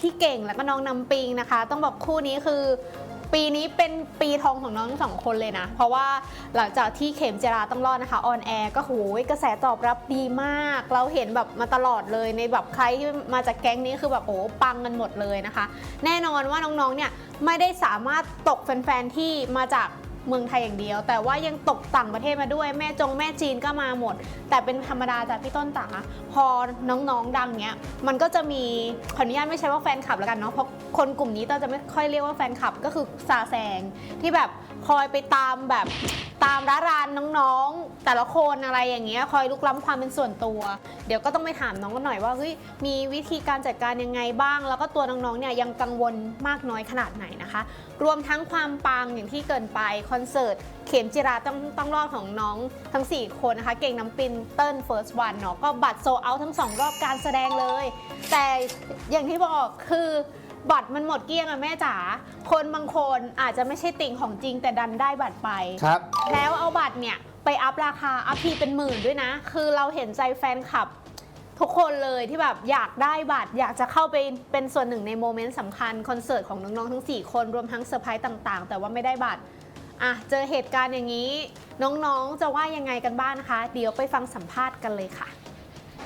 พี่เก่งแล้วก็น้องน้ำปิงนะคะ ต้องบอกคู่นี้คือ ปีนี้เป็นปีทองของน้องทั้งสองคนเลยนะ เพราะว่าหลังจากที่เข็มเจราต้องรอดนะคะออนแอร์ก็โหยกระแสตอบรับดีมาก เราเห็นแบบมาตลอดเลยในแบบใครที่มาจากแก๊งนี้คือแบบโอ้ปังกันหมดเลยนะคะ แน่นอนว่าน้องๆเนี่ยไม่ได้สามารถตกแฟนๆที่มาจาก เมืองไทยอย่างเดียว แต่ว่ายังตกต่างประเทศมาด้วย แม่จงแม่จีนก็มาหมด แต่เป็นธรรมดาจากพี่ต้นตาพอน้องๆดังเนี้ยมันก็จะมีขออนุญาตไม่ใช่ว่าแฟนคลับแล้วกันเนาะเพราะคนกลุ่มนี้ต้นจะไม่ค่อยเรียกว่าแฟนคลับก็คือซาแซงที่แบบคอยไปตามแบบ ตามร้ารานน้องๆ แต่ละคนอะไรอย่างเงี้ยคอยลุกล้ำความเป็นส่วนตัว เดี๋ยวก็ต้องไปถามน้องกันหน่อยว่าเฮ้ยมีวิธีการจัดการยังไงบ้าง แล้วก็ตัวน้องๆเนี่ยยังกังวลมากน้อยขนาดไหนนะคะ รวมทั้งความปังอย่างที่เกินไปคอนเสิร์ตเข็มจิราต้องต้องรอดของน้องทั้ง 4 คนนะคะ เก่งน้ำปินเติ้ลเฟิร์สวันเนาะก็บัตรโซเอาทั้ง 2 รอบการแสดงเลย แต่อย่างที่บอกคือ บัตรมันหมดเกลี้ยงอะแม่จ๋าคนบางคนอาจจะไม่ใช่ติ่งของจริงแต่ดันได้บัตรไป ครับ แล้วเอาบัตรเนี่ยไปอัพราคาอัพทีเป็นหมื่นด้วยนะ คือเราเห็นใจแฟนคลับ ทุกคนเลยที่แบบอยากได้บัตร อยากจะเข้าไปเป็นส่วนหนึ่งในโมเมนต์สำคัญคอนเสิร์ตของน้องๆทั้ง 4 คนรวมทั้งเซอร์ไพรส์ต่างๆ แต่ว่าไม่ได้บัตรอะเจอเหตุการณ์อย่างนี้ น้องๆจะว่ายังไงกันบ้างนะคะ เดี๋ยวไปฟังสัมภาษณ์กันเลยค่ะ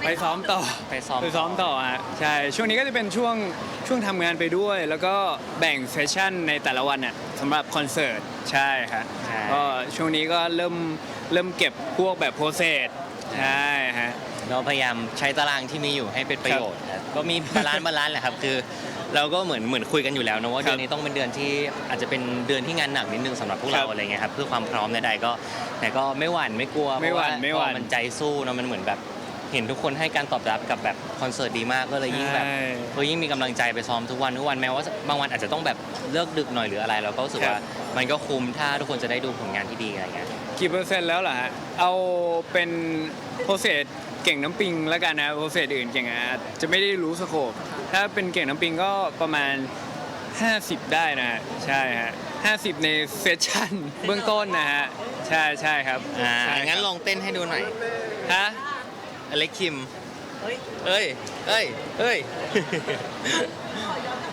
ไปซ้อมต่อไปซ้อมไปซ้อมต่อฮะใช่ช่วงนี้ก็จะเป็นช่วงช่วงทำงานไปด้วย แล้วก็แบ่งเซสชั่นในแต่ละวันน่ะสำหรับคอนเสิร์ตใช่ครับใช่ ก็ช่วงนี้ก็เริ่มเริ่มเก็บพวกแบบโปรเซสใช่ฮะ เราพยายามใช้ตารางที่มีอยู่ให้เป็นประโยชน์ครับก็มีบาลานซ์บาลานซ์แหละครับ คือเราก็เหมือนเหมือนคุยกันอยู่แล้วนะว่าครับเดือนนี้ต้องเป็นเดือนที่อาจจะเป็นเดือนที่งานหนักนิดนึงสำหรับพวกเราครับอะไรเงี้ยครับเพื่อความพร้อมใดๆก็แต่ก็ไม่หวั่นไม่กลัวไม่หวั่นเพราะาไม่หวั่น พอมันใจสู้เนอะมันเหมือนแบบ เห็นทุกคนให้การตอบรับกับแบบคอนเสิร์ตดีมากก็เลยยิ่งแบบใช่เฮ้ยยิ่งมีกำลังใจไปซ้อมทุกวันทุกวันแม้ว่าบางวันอาจจะต้องแบบเลิกดึกหน่อยหรืออะไร เราก็รู้สึกว่ามันก็คุ้มถ้าทุกคนจะได้ดูผลงานที่ดีอะไรเงี้ย กี่เปอร์เซ็นต์แล้วล่ะฮะเอาเป็นโปรเซสเก่งน้ำปิงแล้วกันนะโปรเซสอื่นเก่งอะจะไม่ได้รู้สโคปถ้าเป็นเก่งน้ำปิงก็ประมาณ 50 ได้นะฮะใช่ฮะ50 ในเซสชั่นเบื้องต้นนะฮะ ใช่ใช่ครับอ่าใช่ครับงั้นลองเต้นให้ดูหน่อย ฮะ อเล็กคิมเอ้ย เอ้ย เอ้ย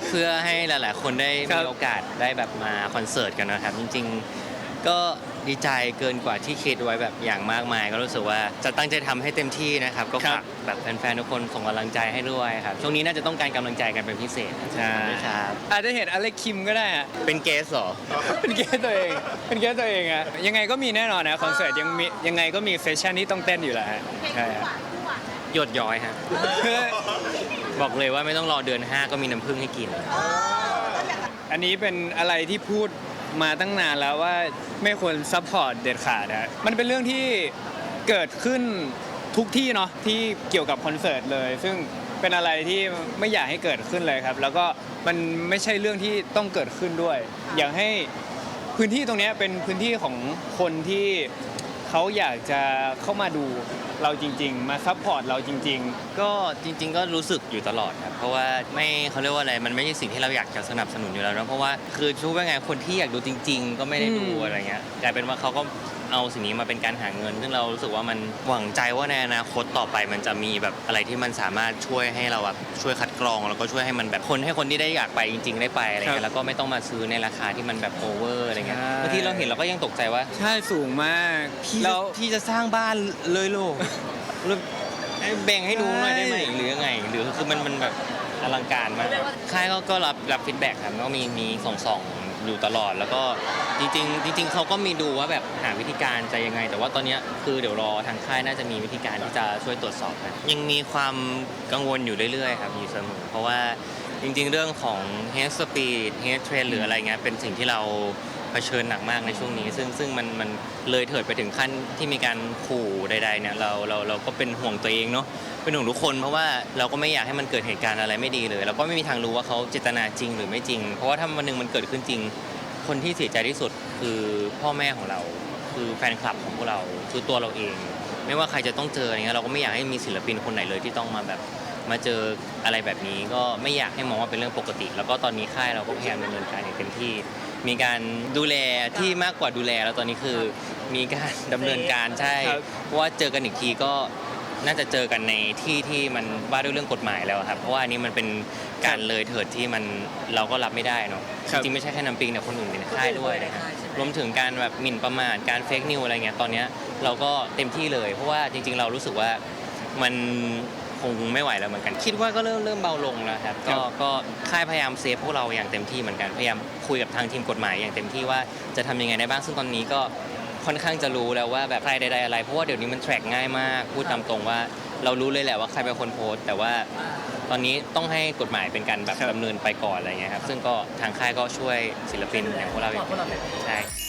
เพื่อให้หลาย ๆ คนได้ครัมีบโอกาสได้แบบมาคอนเสิร์ตกันนะครับ จริง ๆ ก็ดีใจเกินกว่าที่คิดไว้แบบอย่างมากมาย ก็รู้สึกว่าจะตั้งใจทำให้เต็มที่นะครับ ก็ฝากแบบแฟน ๆ ทุกคนส่งกำลังใจให้ด้วยครับ ช่วงนี้น่าจะต้องการกำลังใจกันเป็นพิเศษใช่ครับ อาจจะเห็นอเล็กคิมก็ได้อะ เป็นเกสเหรอ เป็นเกสตัวเอง เป็นเกสตัวเองอะยังไงก็มีแน่นอนนะคอนเสิร์ตยังมียังไงก็มีเซสชั่นที่ต้องเต้นอยู่แล้วฮะใช่ฮะห ยดย้อยฮะ บอกเลยว่าไม่ต้องรอเดือน 5 ก็มีน้ำผึ้งให้กิน อันนี้เป็นอะไรที่พูดมาตั้งนานแล้วว่าไม่ควรซัพพอร์ตเด็ดขาดนะมันเป็นเรื่องที่เกิดขึ้นทุกที่เนาะที่เกี่ยวกับคอนเสิร์ตเลย ซึ่งเป็นอะไรที่ไม่อยากให้เกิดขึ้นเลยครับ แล้วก็มันไม่ใช่เรื่องที่ต้องเกิดขึ้นด้วย อยากให้พื้นที่ตรงเนี้ยเป็นพื้นที่ของคนที่ เขาอยากจะเข้ามาดูเราจริง ๆ มาซัพพอร์ตเราจริง ก็จริง ๆ ก็รู้สึกอยู่ตลอดครับเพราะว่าไม่เขาเรียกว่าอะไรมันไม่ใช่สิ่งที่เราอยากจะสนับสนุนอยู่แล้วนะเพราะว่าคือชูว่าไงคนที่อยากดูจริง ๆ ก็ไม่ได้ดูอืม อะไรเงี้ยกลายเป็นว่าเขาก็เอาสิ่งนี้มาเป็นการหาเงิน ซึ่งเรารู้สึกว่ามันหวังใจว่าในอนาคตต่อไปมันจะมีแบบอะไรที่มันสามารถช่วยให้เราแบบช่วยคัดกรอง แล้วก็ช่วยให้มันแบบคนให้คนที่ได้อยากไปจริง ๆ ได้ไปอะไรครัเงี้บยแล้วก็ไม่ต้องมาซื้อในราคาที่มันแบบโอเวอร์อะไรเงี้ยใช่ บางทีเราเห็นเราก็ยังตกใจว่า ๆ ใช่สูงมาก พี่แล้จะวพี่จะสร้างบ้านเลยโลกหรือแบ่งให้ดูหน่อยได้ไหมใช่ หรือยังไง หรือคือมันมันแบบอลังการมากค่ายก็ก็รับรับฟีดแบ็กครับก็มีมีส่งส่องอยู่ตลอด แล้วก็จริง ๆ จริง ๆเขาก็มีดูว่าแบบหาวิธีการจะยังไง แต่ว่าตอนเนี้ยคือเดี๋ยวรอทางค่ายน่าจะมีวิธีการที่จะช่วยตรวจสอบนะยังมีความกังวลอยู่เรื่อยๆครับอยู่เสมอเพราะว่าจริง ๆ เรื่องของ head speed head train หรืออะไรเงี้ยเป็นสิ่งที่เรา เผชิญหนักมากในช่วงนี้ ซึ่งซึ่งมันมันเลยเถิดไปถึงขั้นที่มีการขู่ใดๆเนี่ยเราเราเราก็เป็นห่วงตัวเองเนาะเป็นห่วงทุกคนเพราะว่าเราก็ไม่อยากให้มันเกิดเหตุการณ์อะไรไม่ดีเลย เราก็ไม่มีทางรู้ว่าเขาเจตนาจริงหรือไม่จริง เพราะว่าถ้าวันหนึ่งมันเกิดขึ้นจริง คนที่เสียใจที่สุดคือพ่อแม่ของเรา คือแฟนคลับของพวกเราคือตัวเราเอง ไม่ว่าใครจะต้องเจออะไรเงี้ยเราก็ไม่อยากให้มีศิลปินคนไหนเลยที่ต้องมาแบบมาเจออะไรแบบนี้ก็ไม่อยากให้มองว่าเป็นเรื่องปกติ แล้วก็ตอนนี้ค่ายเราก็พยายามดำเนินการอย่างเต็มที่ มีการดูแลที่มากกว่าดูแลแล้วตอนนี้คือมีการดำเนินการใช่ ครับเพราะว่าเจอกันอีกทีก็น่าจะเจอกันในที่ที่มันว่าด้วยเรื่องกฎหมายแล้วครับ เพราะว่าอันนี้มันเป็นการเลยเถิดที่มันเราก็รับไม่ได้เนาะครัจบริงๆไม่ใช่แค่น้ำปิงแต่คนอื่นในค่ายด้วยนะครับรวมถึงการแบบหมิ่นประมาทการเฟกนิวอะไรเงี้ยตอนเนี้ยเราก็เต็มที่เลย เพราะว่าจริง ๆ เรารู้สึกว่ามัน คงไม่ไหวแล้วเหมือนกัน คิดว่าก็เริ่มเริ่มเบาลงแล้วครับก็ก็ค่ายพยายามเซฟพวกเราอย่างเต็มที่เหมือนกันพยายามคุยกับทางทีมกฎหมายอย่างเต็มที่ว่าจะทำยังไงได้บ้างซึ่งตอนนี้ก็ค่อนข้างจะรู้แล้วว่าแบบใครใดๆอะไรเพราะว่าเดี๋ยวนี้มันแทร็กง่ายมากพูดตามตรงว่า เรารู้เลยแหละว่าใครเป็นคนโพสต์แต่ว่าตอนนี้ต้องให้กฎหมายเป็นการแบบครับดำเนินไปก่อนอะไรเงี้ยครับซึ่งก็ทางค่ายก็ช่วยศิลปินอย่างพวกเราอย่างเต็มที่ใช่